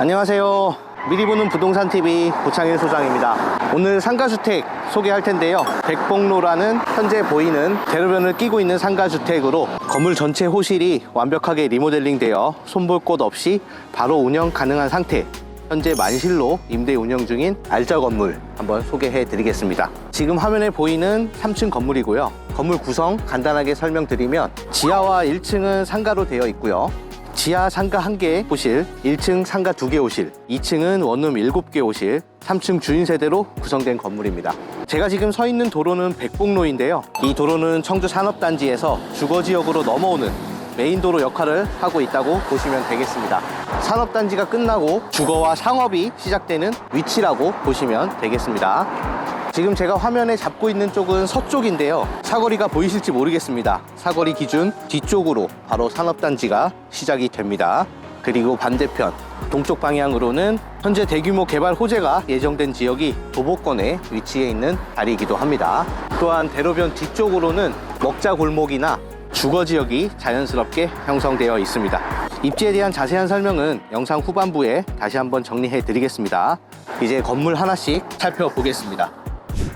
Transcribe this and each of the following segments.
안녕하세요. 미리 보는 부동산 TV 고창일 소장입니다. 오늘 상가주택 소개할 텐데요. 백봉로라는 현재 보이는 대로변을 끼고 있는 상가주택으로 건물 전체 호실이 완벽하게 리모델링 되어 손볼 곳 없이 바로 운영 가능한 상태. 현재 만실로 임대 운영 중인 알짜 건물 한번 소개해 드리겠습니다. 지금 화면에 보이는 3층 건물이고요. 건물 구성 간단하게 설명드리면 지하와 1층은 상가로 되어 있고요. 지하 상가 1개 호실, 1층 상가 2개 호실, 2층은 원룸 7개 호실, 3층 주인 세대로 구성된 건물입니다. 제가 지금 서 있는 도로는 백봉로인데요. 이 도로는 청주 산업단지에서 주거 지역으로 넘어오는 메인 도로 역할을 하고 있다고 보시면 되겠습니다. 산업단지가 끝나고 주거와 상업이 시작되는 위치라고 보시면 되겠습니다. 지금 제가 화면에 잡고 있는 쪽은 서쪽인데요. 사거리가 보이실지 모르겠습니다. 사거리 기준 뒤쪽으로 바로 산업단지가 시작이 됩니다. 그리고 반대편 동쪽 방향으로는 현재 대규모 개발 호재가 예정된 지역이 도보권에 위치해 있는 다리이기도 합니다. 또한 대로변 뒤쪽으로는 먹자 골목이나 주거 지역이 자연스럽게 형성되어 있습니다. 입지에 대한 자세한 설명은 영상 후반부에 다시 한번 정리해 드리겠습니다. 이제 건물 하나씩 살펴보겠습니다.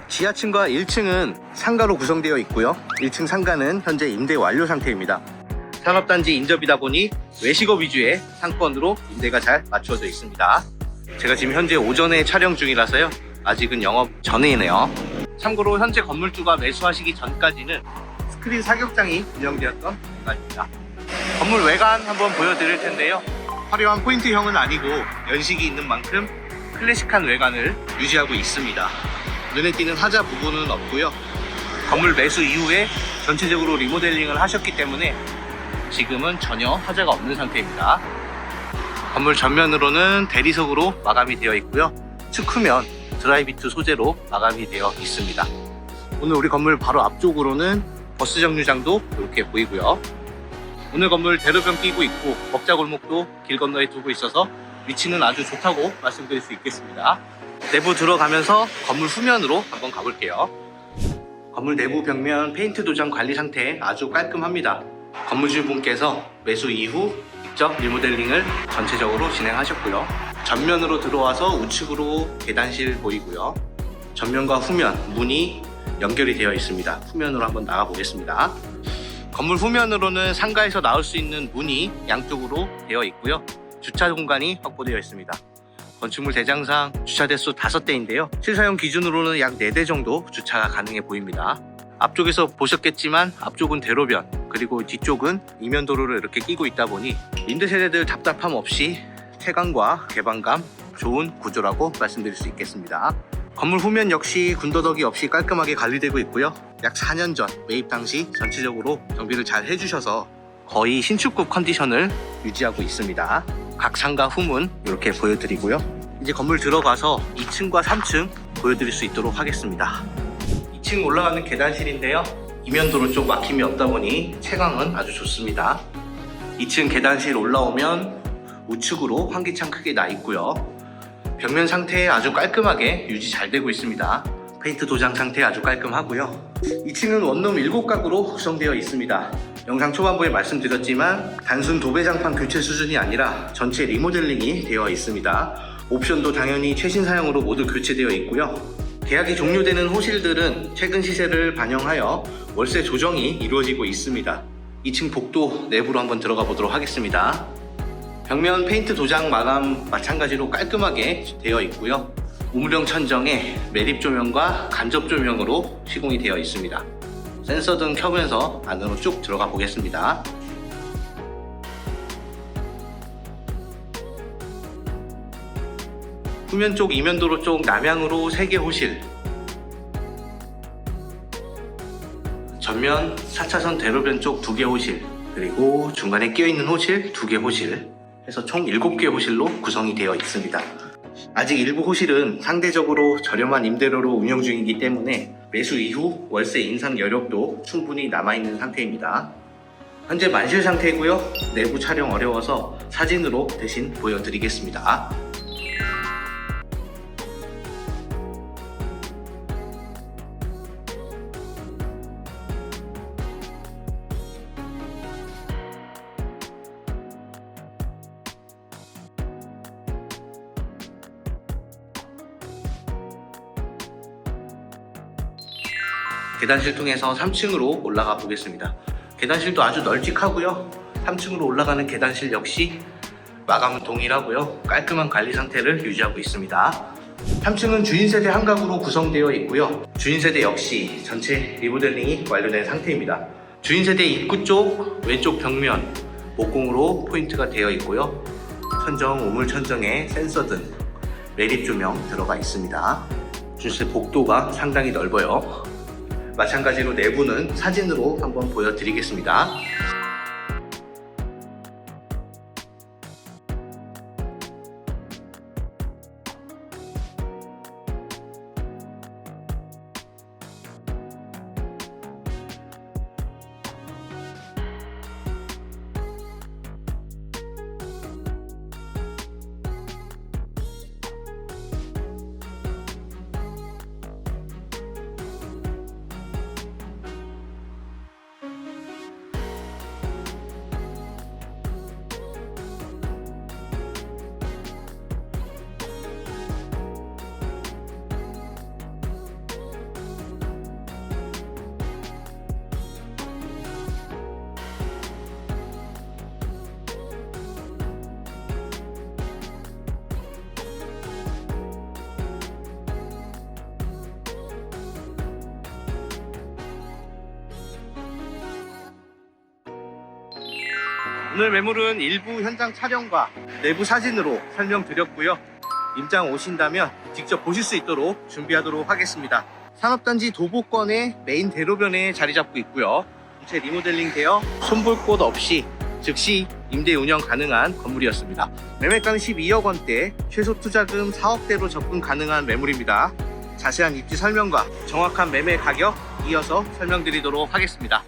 지하층과 1층은 상가로 구성되어 있고요. 1층 상가는 현재 임대 완료 상태입니다. 산업단지 인접이다 보니 외식업 위주의 상권으로 임대가 잘 맞춰져 있습니다. 제가 지금 현재 오전에 촬영 중이라서요. 아직은 영업 전이네요. 참고로 현재 건물주가 매수하시기 전까지는 스크린 사격장이 운영되었던 공간입니다. 건물 외관 한번 보여드릴 텐데요. 화려한 포인트형은 아니고 연식이 있는 만큼 클래식한 외관을 유지하고 있습니다. 눈에 띄는 하자 부분은 없고요. 건물 매수 이후에 전체적으로 리모델링을 하셨기 때문에 지금은 전혀 하자가 없는 상태입니다. 건물 전면으로는 대리석으로 마감이 되어 있고요. 측후면 드라이비트 소재로 마감이 되어 있습니다. 오늘 우리 건물 바로 앞쪽으로는 버스 정류장도 이렇게 보이고요. 오늘 건물 대로변 끼고 있고 먹자골목도 길 건너에 두고 있어서 위치는 아주 좋다고 말씀드릴 수 있겠습니다. 내부 들어가면서 건물 후면으로 한번 가볼게요. 건물 내부 벽면 페인트 도장 관리 상태 아주 깔끔합니다. 건물주분께서 매수 이후 직접 리모델링을 전체적으로 진행하셨고요. 전면으로 들어와서 우측으로 계단실 보이고요. 전면과 후면 문이 연결이 되어 있습니다. 후면으로 한번 나가 보겠습니다. 건물 후면으로는 상가에서 나올 수 있는 문이 양쪽으로 되어 있고요. 주차 공간이 확보되어 있습니다. 건축물 대장상 주차 대수 5대인데요. 실사용 기준으로는 약 4대 정도 주차가 가능해 보입니다. 앞쪽에서 보셨겠지만 앞쪽은 대로변 그리고 뒤쪽은 이면 도로를 이렇게 끼고 있다 보니 임대 세대들 답답함 없이 태광과 개방감 좋은 구조라고 말씀드릴 수 있겠습니다. 건물 후면 역시 군더더기 없이 깔끔하게 관리되고 있고요. 약 4년 전 매입 당시 전체적으로 정비를 잘 해주셔서 거의 신축급 컨디션을 유지하고 있습니다. 각 상가 후문 이렇게 보여드리고요. 이제 건물 들어가서 2층과 3층 보여드릴 수 있도록 하겠습니다. 2층 올라가는 계단실인데요. 이면도로 쪽 막힘이 없다 보니 채광은 아주 좋습니다. 2층 계단실 올라오면 우측으로 환기창 크게 나 있고요. 벽면 상태 아주 깔끔하게 유지 잘 되고 있습니다. 페인트 도장 상태 아주 깔끔하고요. 2층은 원룸 7가구로 구성되어 있습니다. 영상 초반부에 말씀드렸지만 단순 도배장판 교체 수준이 아니라 전체 리모델링이 되어 있습니다. 옵션도 당연히 최신 사양으로 모두 교체되어 있고요. 계약이 종료되는 호실들은 최근 시세를 반영하여 월세 조정이 이루어지고 있습니다. 2층 복도 내부로 한번 들어가 보도록 하겠습니다. 벽면 페인트 도장 마감 마찬가지로 깔끔하게 되어 있고요. 우물형 천정에 매립 조명과 간접 조명으로 시공이 되어 있습니다. 센서 등 켜면서 안으로 쭉 들어가 보겠습니다. 후면 쪽, 이면도로 쪽 남향으로 3개 호실 전면 4차선 대로변 쪽 2개 호실 그리고 중간에 끼어있는 호실 2개 호실 해서 총 7개 호실로 구성이 되어 있습니다. 아직 일부 호실은 상대적으로 저렴한 임대료로 운영 중이기 때문에 매수 이후 월세 인상 여력도 충분히 남아있는 상태입니다. 현재 만실 상태고요. 내부 촬영 어려워서 사진으로 대신 보여드리겠습니다. 계단실 통해서 3층으로 올라가 보겠습니다. 계단실도 아주 널찍하고요. 3층으로 올라가는 계단실 역시 마감은 동일하고요. 깔끔한 관리 상태를 유지하고 있습니다. 3층은 주인 세대 한각으로 구성되어 있고요. 주인 세대 역시 전체 리모델링이 완료된 상태입니다. 주인 세대 입구 쪽 왼쪽 벽면 목공으로 포인트가 되어 있고요. 천정, 우물 천정에 센서 등 매립 조명 들어가 있습니다. 주실 복도가 상당히 넓어요. 마찬가지로 내부는 사진으로 한번 보여드리겠습니다. 오늘 매물은 일부 현장 촬영과 내부 사진으로 설명드렸고요. 임장 오신다면 직접 보실 수 있도록 준비하도록 하겠습니다. 산업단지 도보권의 메인 대로변에 자리 잡고 있고요. 전체 리모델링 되어 손볼 곳 없이 즉시 임대 운영 가능한 건물이었습니다. 매매가는 12억 원대, 최소 투자금 4억대로 접근 가능한 매물입니다. 자세한 입지 설명과 정확한 매매 가격 이어서 설명드리도록 하겠습니다.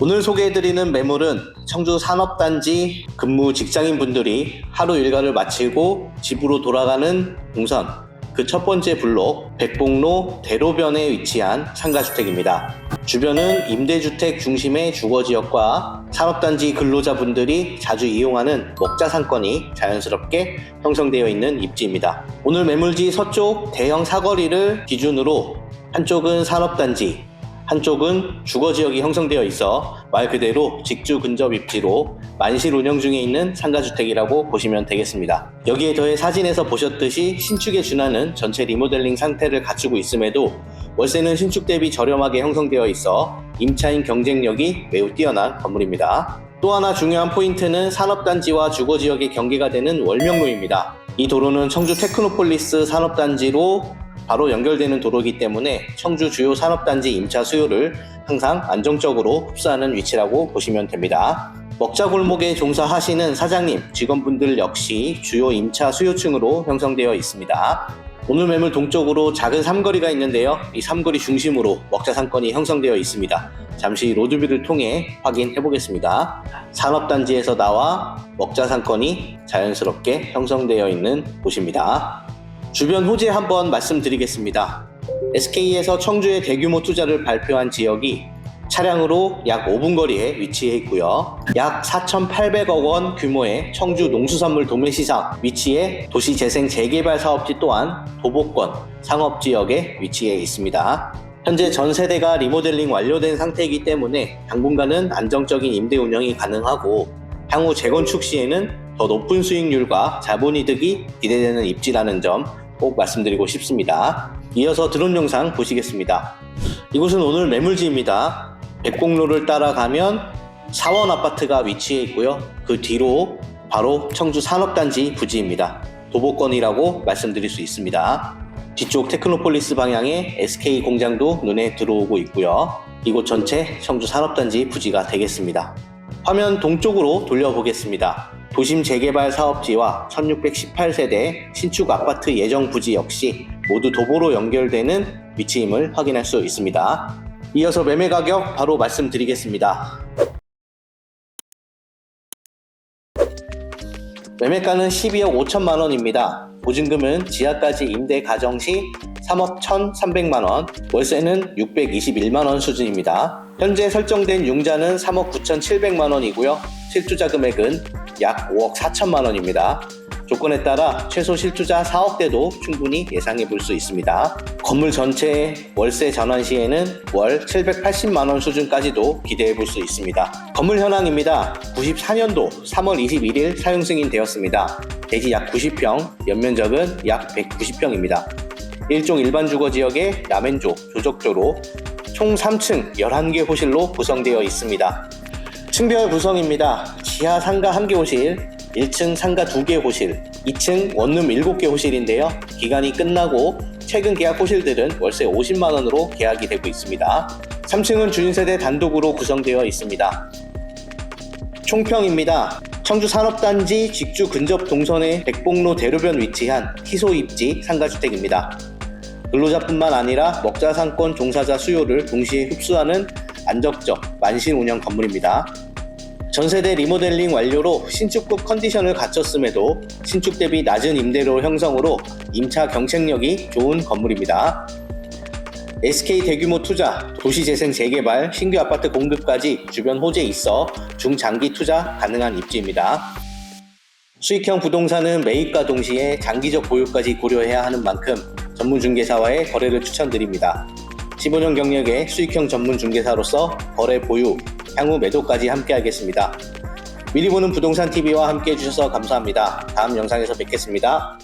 오늘 소개해드리는 매물은 청주 산업단지 근무 직장인 분들이 하루 일과를 마치고 집으로 돌아가는 동선 그 첫 번째 블록 백봉로 대로변에 위치한 상가주택입니다. 주변은 임대주택 중심의 주거지역과 산업단지 근로자분들이 자주 이용하는 먹자 상권이 자연스럽게 형성되어 있는 입지입니다. 오늘 매물지 서쪽 대형 사거리를 기준으로 한쪽은 산업단지, 한쪽은 주거 지역이 형성되어 있어 말 그대로 직주 근접 입지로 만실 운영 중에 있는 상가주택이라고 보시면 되겠습니다. 여기에 더해 사진에서 보셨듯이 신축에 준하는 전체 리모델링 상태를 갖추고 있음에도 월세는 신축 대비 저렴하게 형성되어 있어 임차인 경쟁력이 매우 뛰어난 건물입니다. 또 하나 중요한 포인트는 산업단지와 주거지역의 경계가 되는 월명로입니다. 이 도로는 청주 테크노폴리스 산업단지로 바로 연결되는 도로이기 때문에 청주 주요 산업단지 임차 수요를 항상 안정적으로 흡수하는 위치라고 보시면 됩니다. 먹자골목에 종사하시는 사장님, 직원분들 역시 주요 임차 수요층으로 형성되어 있습니다. 오늘 매물 동쪽으로 작은 삼거리가 있는데요. 이 삼거리 중심으로 먹자 상권이 형성되어 있습니다. 잠시 로드뷰를 통해 확인해 보겠습니다. 산업단지에서 나와 먹자 상권이 자연스럽게 형성되어 있는 곳입니다. 주변 호재 한번 말씀드리겠습니다. SK에서 청주에 대규모 투자를 발표한 지역이 차량으로 약 5분 거리에 위치해 있고요. 약 4,800억 원 규모의 청주 농수산물 도매시장 위치에 도시재생 재개발 사업지 또한 도보권 상업지역에 위치해 있습니다. 현재 전 세대가 리모델링 완료된 상태이기 때문에 당분간은 안정적인 임대 운영이 가능하고 향후 재건축 시에는 더 높은 수익률과 자본이득이 기대되는 입지라는 점 꼭 말씀드리고 싶습니다. 이어서 드론 영상 보시겠습니다. 이곳은 오늘 매물지입니다. 백곡로를 따라가면 사원 아파트가 위치해 있고요. 그 뒤로 바로 청주 산업단지 부지입니다. 도보권이라고 말씀드릴 수 있습니다. 뒤쪽 테크노폴리스 방향에 SK 공장도 눈에 들어오고 있고요. 이곳 전체 청주 산업단지 부지가 되겠습니다. 화면 동쪽으로 돌려보겠습니다. 도심 재개발 사업지와 1618세대 신축 아파트 예정 부지 역시 모두 도보로 연결되는 위치임을 확인할 수 있습니다. 이어서 매매 가격 바로 말씀드리겠습니다. 매매가는 12억 5천만 원입니다. 보증금은 지하까지 임대 가정 시 3억 1,300만 원, 월세는 621만 원 수준입니다. 현재 설정된 융자는 3억 9,700만 원이고요. 실투자 금액은 약 5억 4천만 원입니다. 조건에 따라 최소 실투자 4억대도 충분히 예상해 볼 수 있습니다. 건물 전체의 월세 전환 시에는 월 780만 원 수준까지도 기대해 볼 수 있습니다. 건물 현황입니다. 94년도 3월 21일 사용 승인 되었습니다. 대지 약 90평, 연면적은 약 190평입니다. 일종 일반 주거 지역의 남앤조, 조적조로 총 3층 11개 호실로 구성되어 있습니다. 층별 구성입니다. 지하 상가 1개 호실, 1층 상가 2개 호실, 2층 원룸 7개 호실인데요. 기간이 끝나고 최근 계약 호실들은 월세 50만 원으로 계약이 되고 있습니다. 3층은 주인세대 단독으로 구성되어 있습니다. 총평입니다. 청주 산업단지 직주 근접 동선의 백봉로 대로변 위치한 희소 입지 상가주택입니다. 근로자뿐만 아니라 먹자 상권 종사자 수요를 동시에 흡수하는 안정적 만신 운영 건물입니다. 전세대 리모델링 완료로 신축급 컨디션을 갖췄음에도 신축 대비 낮은 임대료 형성으로 임차 경쟁력이 좋은 건물입니다. SK 대규모 투자, 도시재생 재개발, 신규 아파트 공급까지 주변 호재에 있어 중장기 투자 가능한 입지입니다. 수익형 부동산은 매입과 동시에 장기적 보유까지 고려해야 하는 만큼 전문 중개사와의 거래를 추천드립니다. 15년 경력의 수익형 전문 중개사로서 거래 보유, 향후 매도까지 함께하겠습니다. 미리 보는 부동산 TV와 함께 해주셔서 감사합니다. 다음 영상에서 뵙겠습니다.